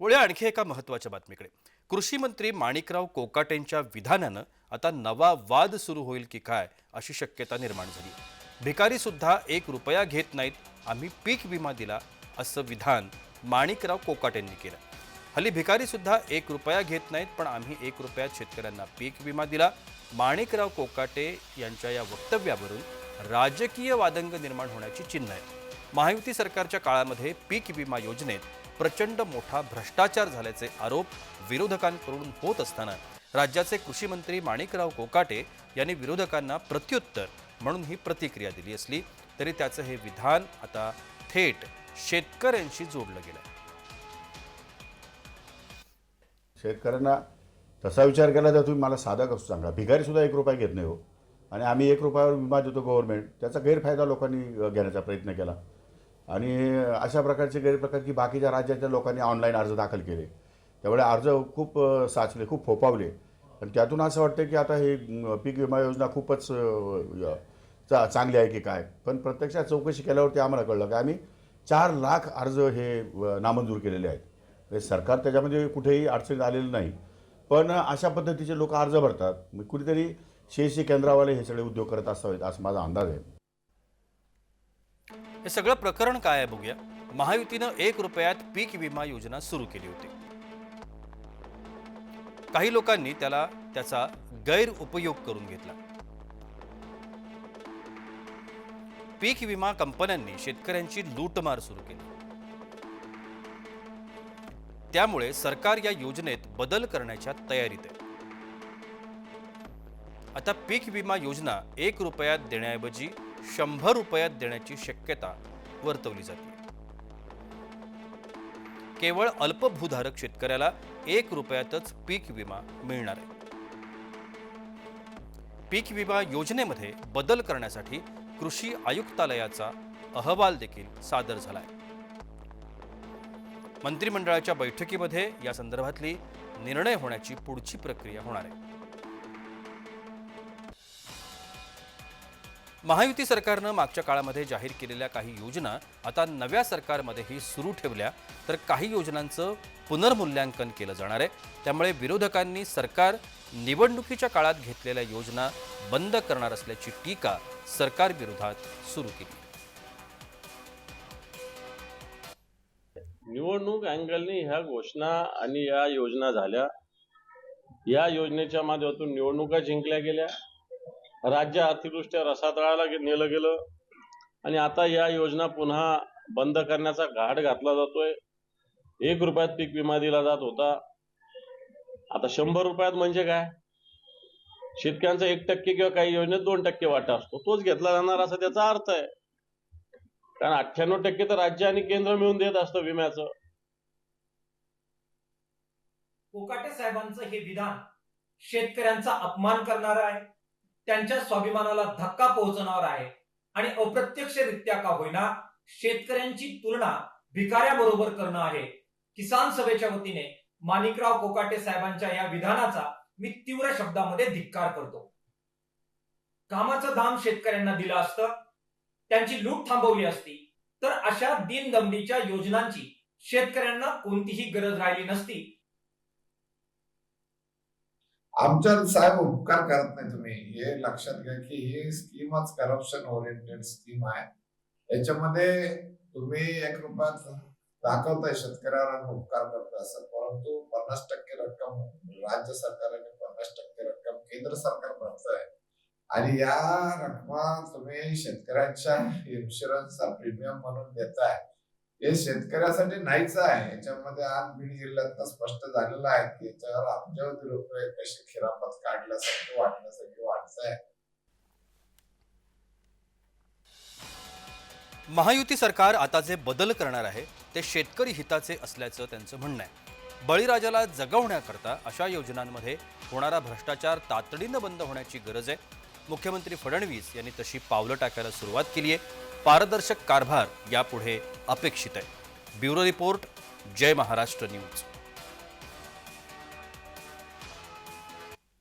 वळूया आणखी एका महत्त्वाच्या बातमीकडे. कृषी मंत्री माणिकराव कोकाटेंच्या विधानानं आता नवा वाद सुरू होईल की काय अशी शक्यता निर्माण झाली. भिकारी सुद्धा एक रुपया घेत नाहीत आम्ही पीक विमा दिला असं विधान माणिकराव कोकाटेंनी केलं. हल्ली भिकारी सुद्धा एक रुपया घेत नाहीत पण आम्ही एक रुपयात शेतकऱ्यांना पीक विमा दिला. माणिकराव कोकाटे यांच्या या वक्तव्यावरून राजकीय वादंग निर्माण होण्याची चिन्ह आहेत. महायुती सरकारच्या काळामध्ये पीक विमा योजनेत प्रचंड मोठा भ्रष्टाचार झाल्याचे आरोप विरोधकांकडून होत असताना राज्याचे कृषी मंत्री माणिकराव कोकाटे यांनी विरोधकांना प्रत्युत्तर म्हणून ही प्रतिक्रिया दिली असली तरी त्याचं हे विधान आता थेट शेतकऱ्यांशी जोडलं गेलं शेतकऱ्यांना तसा विचार केला तर तुम्ही मला साधा कसं सांगा. भिगारीसुद्धा एक रुपया घेत नाही हो. आणि आम्ही एक रुपयावर विमा देतो गव्हर्नमेंट त्याचा गैरफायदा लोकांनी घेण्याचा प्रयत्न केला. आणि अशा प्रकारचे गैरप्रकारची बाकीच्या राज्याच्या लोकांनी ऑनलाईन अर्ज दाखल केले. त्यामुळे अर्ज खूप साचले खूप फोपावले आणि त्यातून असं वाटतं की आता हे पीक विमा योजना खूपच चा चांगली आहे की काय? पण प्रत्यक्षात चौकशी केल्यावरती आम्हाला कळलं की आम्ही चार लाख अर्ज हे नामंजूर केलेले आहेत. म्हणजे सरकार त्याच्यामध्ये कुठेही अडचणीत आलेलं नाही. पण अशा पद्धतीचे लोक अर्ज भरतात. मग कुठेतरी शेशी केंद्रावाले हे सगळे उद्योग करत असावेत असा माझा अंदाज आहे. हे सगळं प्रकरण काय आहे बघूया. महायुतीनं एक रुपयात पीक विमा योजना सुरू केली होती. काही लोकांनी त्याला त्याचा गैरउपयोग करून घेतला. पीक विमा कंपन्यांनी शेतकऱ्यांची लूटमार सुरू केली. त्यामुळे सरकार या योजनेत बदल करण्याच्या तयारीत आहे. आता पीक विमा योजना एक रुपयात देण्याऐवजी शंभर रुपयात देण्याची शक्यता वर्तवली जाते. केवळ अल्पभूधारक शेतकऱ्याला एक रुपयातच पीक विमा मिळणार आहे. पीक विमा योजनेमध्ये बदल करण्यासाठी कृषी आयुक्तालयाचा अहवाल देखील सादर झाला आहे मंत्रिमंडळाच्या बैठकीमध्ये या संदर्भातली निर्णय होण्याची पुढची प्रक्रिया होणार आहे. महायुती सरकारनं मागच्या काळामध्ये जाहीर केलेल्या काही योजना आता नव्या सरकारमध्येही सुरू ठेवल्या. तर काही योजनांचं पुनर्मूल्यांकन केलं जाणार आहे. त्यामुळे विरोधकांनी सरकार निवडणुकीच्या काळात घेतलेल्या योजना बंद करणार असल्याची टीका सरकारविरोधात सुरू केली. निवडणूक अँगलने ह्या घोषणा आणि या योजना झाल्या. या योजनेच्या माध्यमातून निवडणुका जिंकल्या गेल्या. राज्य आर्थिकदृष्ट्या रसातळाला नेलं गेलं. आणि आता या योजना पुन्हा बंद करण्याचा घाट घातला जातोय. एक रुपयात पीक विमा दिला जात होता. आता शंभर रुपयात म्हणजे काय? शेतकऱ्यांचा एक टक्के किंवा काही योजनेत दोन टक्के वाटा असतो. तोच घेतला जाणार असा त्याचा अर्थ आहे. कारण अठ्ठ्याण्णव टक्के तर राज्य आणि केंद्र मिळून देत असतं विम्याचं. कोकाटे साहेबांचं हे विधान शेतकऱ्यांचा अपमान करणार आहे. त्यांच्या स्वाभिमानाला धक्का पोहोचवणार आहे. आणि अप्रत्यक्षरित्या का होईना शेतकऱ्यांची तुलना भिकाऱ्याबरोबर करणं आहे. किसान सभेच्या वतीने माणिकराव कोकाटे साहेबांच्या या विधानाचा मी तीव्र शब्दामध्ये धिक्कार करतो. कामाचं धाम शेतकऱ्यांना दिलं असतं त्यांची लूट थांबवली असती तर अशा दिनदमडीच्या योजनांची शेतकऱ्यांना कोणतीही गरज राहिली नसती आमच्यावर साहेब उपकार करत नाही तुम्ही. हे लक्षात घ्या की ही स्कीमच करप्शन ओरिएंटेड स्कीम आहे. याच्यामध्ये तुम्ही एक रुपयात दाखवताय शेतकऱ्यावर उपकार करता असं. परंतु पन्नास टक्के रक्कम राज्य सरकारने पन्नास टक्के रक्कम केंद्र सरकार भरतोय. आणि या रकमा तुम्ही शेतकऱ्यांच्या इन्शुरन्सचा प्रीमियम म्हणून देताय. हे शेतकऱ्यासाठी नाहीच आहे. याच्यामध्ये आज बीड जिल्ह्यात स्पष्ट झालेलं आहे की याच्यावर अब्जावधी रुपये कसे खिरापत काढल्यासारखे वाटण्यासाठी वाटत आहे. महायुती सरकार आता जे बदल करणार आहे ते शेतकरी हिताचे असल्याचं त्यांचं म्हणणं आहे. बळीराजाला जगवण्याकरता अशा योजनांमध्ये होणारा भ्रष्टाचार तातडीनं बंद होण्याची गरज आहे. मुख्यमंत्री फडणवीस यांनी तशी पावलं टाकायला सुरुवात केली आहे. पारदर्शक कारभार यापुढे अपेक्षित आहे. Bureau report Jai Maharashtra news.